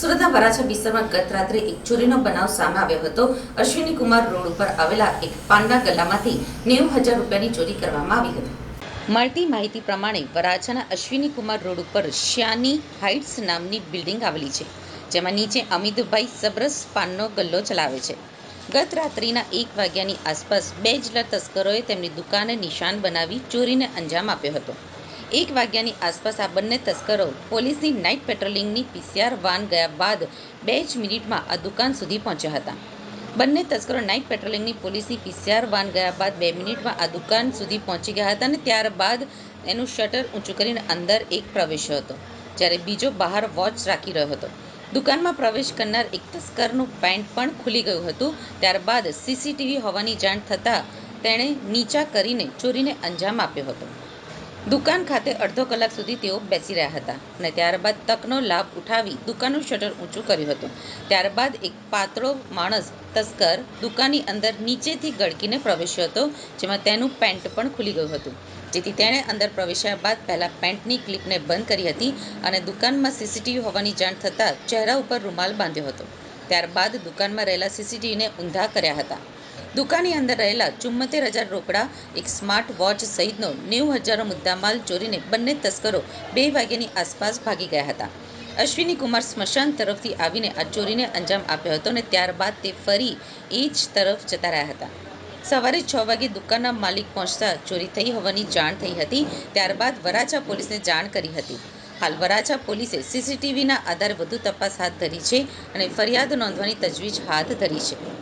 સુરતના વરાછા વિસ્તારમાં ગત રાત્રે એક ચોરીનો બનાવ સામે આવ્યો હતો. અશ્વિની કુમાર રોડ ઉપર આવેલા એક પાંડા ગલ્લામાંથી નેવું હજાર રૂપિયાની ચોરી કરવામાં આવી હતી. મળતી માહિતી પ્રમાણે વરાછાના અશ્વિની કુમાર રોડ ઉપર શ્યાની હાઇટ્સ નામની બિલ્ડિંગ આવેલી છે, જેમાં નીચે અમિતભાઈ સબરસ પાનનો ગલ્લો ચલાવે છે. ગત રાત્રિના એક વાગ્યાની આસપાસ બે જેટલા તસ્કરોએ તેમની દુકાને નિશાન બનાવી ચોરીને અંજામ આપ્યો હતો. એક વાગ્યાની આસપાસ આ બંને તસ્કરો પોલીસની નાઇટ પેટ્રોલિંગની પીસીઆર વાન ગયા બાદ બે જ મિનિટમાં આ દુકાન સુધી પહોંચ્યા હતા. બંને તસ્કરો નાઇટ પેટ્રોલિંગની પોલીસની પીસીઆર વાન ગયા બાદ બે મિનિટમાં આ દુકાન સુધી પહોંચી ગયા હતા અને ત્યારબાદ એનું શટર ઊંચું કરીને અંદર એક પ્રવેશ્યો હતો, જ્યારે બીજો બહાર વોચ રાખી રહ્યો હતો. દુકાનમાં પ્રવેશ કરનાર એક તસ્કરનું પેન્ટ પણ ખુલી ગયું હતું, ત્યારબાદ સીસીટીવી હોવાની જાણ થતાં તેણે નીચા કરીને ચોરીને અંજામ આપ્યો હતો. દુકાન ખાતે અડધો કલાક સુધી તેઓ બેસી રહ્યા હતા અને ત્યારબાદ તકનો લાભ ઉઠાવી દુકાનનું શટર ઊંચું કર્યું હતું. ત્યારબાદ એક પાતળો માણસ તસ્કર દુકાનની અંદર નીચેથી ગળકીને પ્રવેશ્યો હતો, જેમાં તેનું પેન્ટ પણ ખુલી ગયું હતું. જેથી તેણે અંદર પ્રવેશ્યા બાદ પહેલાં પેન્ટની ક્લિપને બંધ કરી હતી અને દુકાનમાં સીસીટીવી હોવાની જાણ થતાં ચહેરા ઉપર રૂમાલ બાંધ્યો હતો. ત્યારબાદ દુકાનમાં રહેલા સીસીટીવીને ઊંધા કર્યા હતા. દુકાનની અંદર રહેલા ચુમ્મોતેર હજાર રોકડા, એક સ્માર્ટ વોચ સહિતનો નેવું હજારનો મુદ્દામાલ ચોરીને બંને તસ્કરો બે વાગ્યાની આસપાસ ભાગી ગયા હતા. અશ્વિની કુમાર સ્મશાન તરફથી આવીને આ ચોરીને અંજામ આપ્યો હતો અને ત્યારબાદ તે ફરી એ જ તરફ જતા રહ્યા હતા. સવારે છ વાગે દુકાનના માલિક પહોંચતા ચોરી થઈ હોવાની જાણ થઈ હતી. ત્યારબાદ વરાછા પોલીસને જાણ કરી હતી. હાલ વરાછા પોલીસે સીસીટીવીના આધારે વધુ તપાસ હાથ ધરી છે અને ફરિયાદ નોંધવાની તજવીજ હાથ ધરી છે.